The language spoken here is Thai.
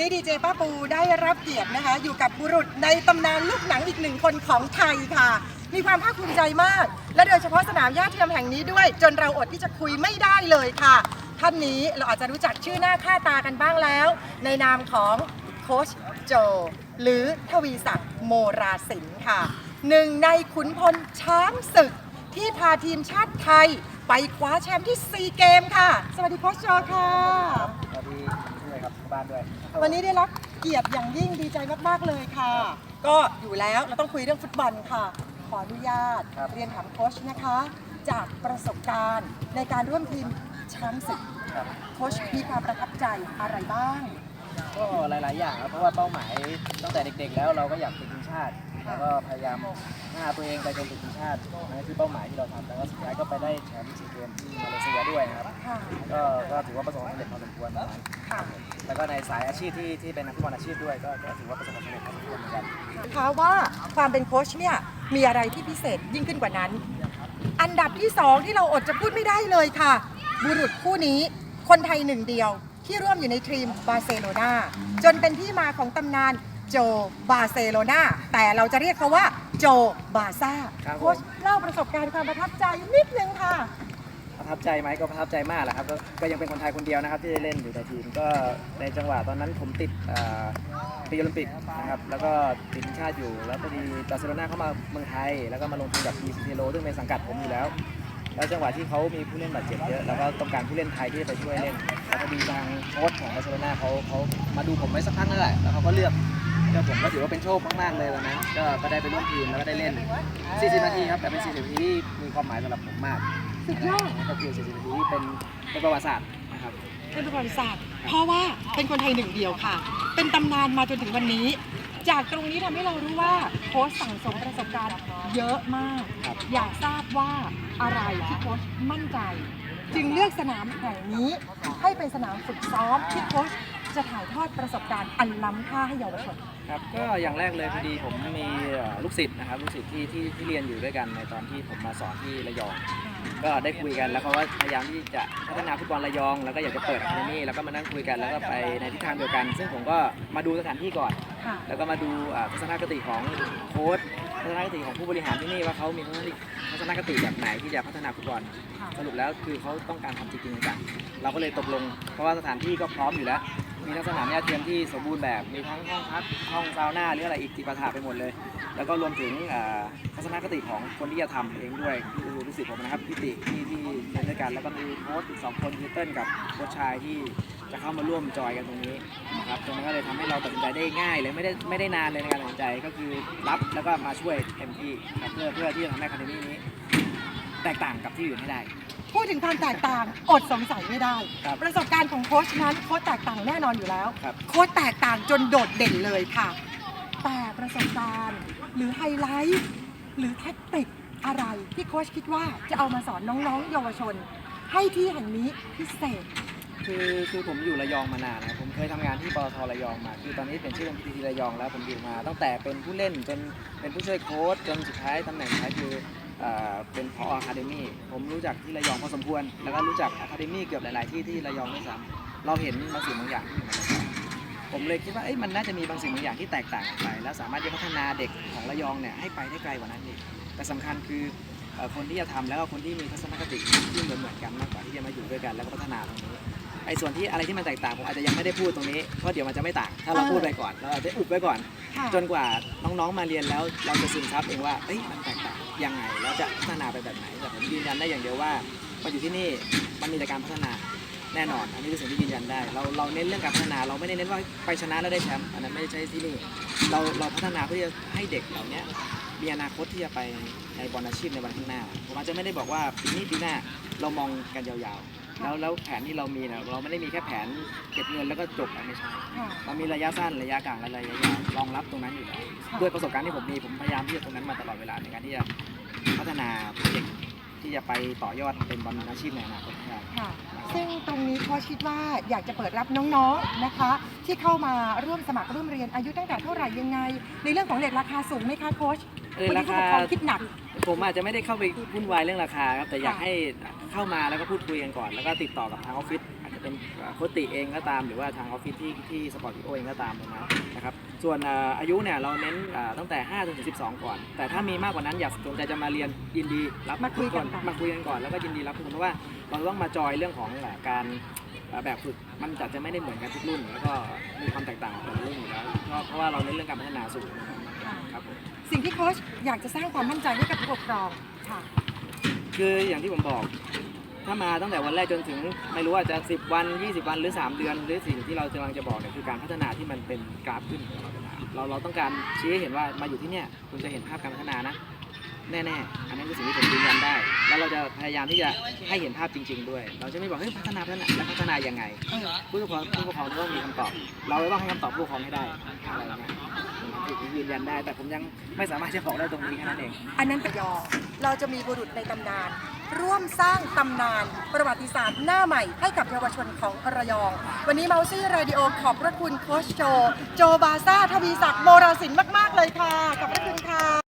นี้ดีเจป้าปูได้รับเกียรตินะคะ อยู่กับบุรุษในตำนานลูกหนังอีกหนึ่งคนของไทยค่ะ มีความภาคภูมิใจมาก และโดยเฉพาะสนามหญ้าเทียมแห่งนี้ด้วย จนเราอดที่จะคุยไม่ได้เลยค่ะ ท่านนี้เราอาจจะรู้จักชื่อหน้าค่าตากันบ้างแล้ว ในนามของโคชโจ หรือทวีศักดิ์โมราสินค่ะหนึ่งในขุนพลช้างศึกที่พาทีมชาติไทย ไปคว้าแชมป์ที่ซีเกมค่ะ สวัสดีโคชโจค่ะ วัสดีด้วยครับบ้านด้วยวันนี้ได้รับเกียรติอย่างยิ่งดีใจมาก ๆ เลยค่ะ ก็อยู่แล้วเราต้องคุยเรื่องฟุตบอลค่ะ ขออนุญาตเรียนถามโค้ชนะคะ จากประสบการณ์ในการร่วมทีมช้างศึกครับ โค้ชมีความประทับใจอะไรบ้าง ก็หลาย ๆ อย่างครับเพราะว่าเป้าหมายตั้งแต่เด็ก ๆ แล้วเราก็อยากเป็นทีมชาติ แล้วก็พยายามหน้าตัวเองไปเป็นทีมชาตินั่นคือเป้าหมายที่เราทำแล้วก็สุดท้ายก็ไปได้แชมป์ซีเกมที่มาเลเซียด้วยนะครับค่ะก็ก็ถือว่าประสบความสำเร็จพอสมควรนะครับค่ะแล้วก็ในสายอาชีพที่ที่เป็นนักฟุตบอลอาชีพด้วยก็ก็ถือว่าประสบความสำเร็จพอสมควรเหมือนกันคะว่าความเป็นโค้ชเนี่ยมีอะไรที่พิเศษยิ่งขึ้นกว่านั้น อันดับที่สองที่เราอดจะพูดไม่ได้เลยค่ะ บุรุษผู้นี้คนไทยหนึ่งเดียว ที่ร่วมอยู่ในทีมบาร์เซโลนาจนเป็นที่มาของตำนาน โจบาร์เซโลนาแต่เราจะเรียกเขาว่าโจบาซ่าครับผม โค้ชเล่าประสบการณ์ความประทับใจนิดนึงค่ะ ประทับใจไหมก็ประทับใจมากแหละครับก็ก็ยังเป็นคนไทยคนเดียวนะครับที่ได้เล่นอยู่ในทีมก็ในจังหวะตอนนั้นผมติดเอ่อปีโอลิมปิกนะครับแล้วก็ติดทีมชาติอยู่ แล้วพอดีบาร์เซโลนาเข้ามาเมืองไทย แล้วก็มาลงทุนกับทีมเทโลซึ่งเป็นสังกัดผมอยู่แล้ว แล้วจังหวะที่เขามีผู้เล่นบาดเจ็บเยอะแล้วก็ต้องการผู้เล่นไทยที่จะไปช่วยเล่นแล้วพอดีทางโค้ชของบาร์เซโลนาเขาเขามาดูผมไว้สักพักนั่นแหละแล้วเขาก็เลือก ก็ผมก็ถือว่าเป็นโชคมากๆเลยวันนั้นก็ก็ได้ไปร่วมทีมแล้วก็ได้เล่น 40 นาทีครับแต่เป็น 40 นาทีที่มีความหมายสำหรับผมมากสุดยอด ก็คือ 40 นาทีที่เป็นเป็นประวัติศาสตร์นะครับ เป็นประวัติศาสตร์เพราะว่าเป็นคนไทยหนึ่งเดียวค่ะ เป็นตำนานมาจนถึงวันนี้ จากตรงนี้ทำให้เรารู้ว่าโค้ชสั่งสมประสบการณ์เยอะมาก ครับ อยากทราบว่าอะไรที่โค้ชมั่นใจ จึงเลือกสนามแห่งนี้ ให้เป็นสนามฝึกซ้อมที่โค้ชจะถ่ายทอดประสบการณ์อันล้ำค่าให้เยาวชน ครับก็อย่างแรกเลยพอดีผมมีเอ่อลูกศิษย์นะครับลูกศิษย์ที่ที่ที่เรียนอยู่ด้วยกันในตอนที่ผมมาสอนที่ระยอง ก็ได้คุยกันแล้วเขาก็พยายามที่จะพัฒนาฟุตบอลระยอง แล้วก็อยากจะเปิดอะคาเดมี่แล้วก็มานั่งคุยกันแล้วก็ไปในทิศทางเดียวกัน ซึ่งผมก็มาดูสถานที่ก่อนค่ะแล้วก็มาดูอ่าทัศนคติของโค้ชทัศนคติของผู้บริหารที่นี่ว่าเขามีทัศนคติทัศนคติแบบไหนที่จะพัฒนาฟุตบอลค่ะสรุปแล้วคือเขาต้องการทำจริงๆจังๆเราก็เลยตกลง เพราะว่าสถานที่ก็พร้อมอยู่แล้ว มีทั้งสนามหญ้าเทียมที่สมบูรณ์แบบ มีทั้งห้องพักห้องซาวน่าหรืออะไรอีกจิปาถะไปหมดเลย แล้วก็รวมถึงทัศนคติของคนที่จะทำเองด้วยคือลูกศิษย์ผมนะครับพี่ติที่ที่เล่นด้วยกันแล้วก็มีโค้ชอีกสองคนคือเติ้ลกับโค้ชชายที่จะเข้ามาร่วมจอยกันตรงนี้นะครับตรงนั้นก็เลยทำให้เราตัดสินใจได้ง่ายเลยไม่ได้ไม่ได้นานเลยในการตัดสินใจก็คือรับแล้วก็มาช่วยเต็มที่ครับเพื่อเพื่อที่จะทำให้คาเดมี่นี้ แตกต่างกับที่อื่นให้ได้ พูดถึงความแตกต่างอดสงสัยไม่ได้ ครับประสบการณ์ของโค้ชนั้นโค้ชแตกต่างแน่นอนอยู่แล้ว ครับ โค้ชแตกต่างจนโดดเด่นเลยค่ะ แต่ประสบการณ์หรือไฮไลท์หรือแท็กติกอะไรที่โค้ชคิดว่าจะเอามาสอนน้องๆ เยาวชน ให้ที่แห่งนี้พิเศษ คือคือผมอยู่ระยองมานานนะผมเคยทำงานที่ปตทระยองมา คือตอนนี้เป็นชื่อเป็นพีทีระยองแล้วผมอยู่มา ตั้งแต่เป็นผู้เล่นจนเป็นผู้ช่วยโค้ชจนสุดท้ายตำแหน่งสุดท้ายคือ เอ่อเป็นพออะคาเดมี่ผมรู้จักที่ระยองพอสมควร แล้วก็รู้จักอะคาเดมี่เกือบหลาย ๆ ที่ที่ระยองด้วยซ้ำเราเห็นบางสิ่งบางอย่างที่อยู่ในระยองผมเลยคิดว่าเอ้ยมันน่าจะมีบางสิ่งบางอย่างที่แตกต่างออกไป แล้วสามารถจะพัฒนาเด็กของระยองเนี่ยให้ไปได้ไกลกว่านั้นอีกแต่สำคัญคือเอ่อคนที่จะทำแล้วก็คนที่มีทัศนคติที่เหมือนเหมือนๆกันมากกว่าที่จะมาอยู่ด้วยกันแล้วก็พัฒนาตรงนี้ไอ้ส่วนที่อะไรที่มันแตกต่างผมอาจจะยังไม่ได้พูดตรงนี้เพราะเดี๋ยวมันจะไม่ต่างถ้าเราเออพูดไปก่อนเราอาจจะอุบไว้ก่อนค่ะจนกว่าน้องๆมาเรียนแล้วเราจะซึมซับเองว่าเอ้ยมันแตกต่าง ยังไงแล้วจะพัฒนาไปแบบไหนแต่ผมยืนยันได้อย่างเดียวว่ามาอยู่ที่นี่มันมีแต่การพัฒนาแน่นอน อันนี้คือสิ่งที่ยืนยันได้ เราเราเน้นเรื่องการพัฒนา เราไม่ได้เน้นว่าไปชนะแล้วได้แชมป์อันนั้นไม่ใช่ที่นี่ เราเราพัฒนาเพื่อที่จะให้เด็กเหล่านี้มีอนาคตที่จะไปในบอลอาชีพในวันข้างหน้า ผมอาจจะไม่ได้บอกว่าปีนี้ปีหน้าเรามองกันยาวๆ แล้วแล้วแผนที่เรามีเนี่ยเราไม่ได้มีแค่แผนเก็บเงินแล้วก็จบอะไม่ใช่ค่ะ เรามีระยะสั้นระยะกลางและระยะยาวรองรับตรงนั้นอยู่แล้วค่ะ ด้วยประสบการณ์ที่ผมมีผมพยายามที่จะตรงนั้นมาตลอดเวลาในการที่จะพัฒนาเด็กที่จะไปต่อยอดเป็นบอลอาชีพในอนาคตให้ได้ค่ะ ซึ่งตรงนี้โค้ชคิดว่าอยากจะเปิดรับน้องๆนะคะ ที่เข้ามาร่วมสมัครร่วมเรียนอายุตั้งแต่เท่าไหร่ยังไง ในเรื่องของเด็กราคาสูงไหมคะโค้ช เออวันรานี้ผู้คาปกครองคิดหนัก ผมอาจจะไม่ได้เข้าไปวุ่นวายเรื่องราคาครับแต่อยากค่ะให้เข้ามาแล้วก็พูดคุยกันก่อน แล้วก็ติดต่อกับทางออฟฟิศอาจจะจะเป็นเอ่อโคชติเองก็ตามหรือว่าทางออฟฟิศที่ที่สปอร์ตทีโอเองก็ตามนะนะครับส่วนเอ่ออายุเนี่ยเราเน้นเอ่อตั้งแต่5ถึง12 ก่อน แต่ถ้ามีมากกว่านั้นอยากสนใจจะมาเรียนยินดีรับมาคุยกันทุก่อนมาคุยกันก่อนแล้วก็ยินดีรับทุกคนเพราะว่าเราต้องมาจอยเรื่องของเอ่อการเอ่อแบบฝึกมันจะจะไม่ได้เหมือนกันทุกรุ่น แล้วก็มีความแตกต่างของแต่ละรุ่นอยู่แล้วเพราะเพราะว่าเราเน้นเรื่องการพัฒนาสูงครับผม สิ่งที่โค้ชอยากจะสร้างความมั่นใจให้กับผู้ปกครองค่ะ คืออย่างที่ผมบอก ถ้ามาตั้งแต่วันแรกจนถึง ไม่รู้ว่าจะ 10 วัน 20 วันหรือ 3 เดือน หรือสิ่งที่เรากำลังจะบอกเนี่ยคือการพัฒนาที่มันเป็นกราฟขึ้นตลอดเวลาเราเราต้องการชี้ให้เห็นว่ามาอยู่ที่เนี่ยคุณจะเห็นภาพการพัฒนานะ แน่ๆ อันนั้นคือสิ่งที่ผมยืนยันได้ แล้วเราจะพยายามที่จะให้เห็นภาพจริง ๆ ด้วย เราจะไม่บอกเฮ้ยพัฒนาพัฒนาแล้วพัฒนายังไงผู้ปกครองผู้ปกครองต้องมีคำตอบ เราต้องให้คำตอบผู้ปกครองให้ได้อะไรอย่างเงี้ยผมยืนยันได้ แต่ผมยังไม่สามารถจะบอกได้ตรงนี้แค่นั้นเอง อันนั้นเป็นยอ เราจะมีบุรุษในตำนาน ร่วมสร้างตำนานประวัติศาสตร์หน้าใหม่ให้กับเยาวชนของระยอง วันนี้เมาซี่ราดิโอขอบพระคุณโคชโจ โจบาซ่าทวีศักดิ์โมราสินมาก ๆ เลยค่ะ ขอบพระคุณค่ะ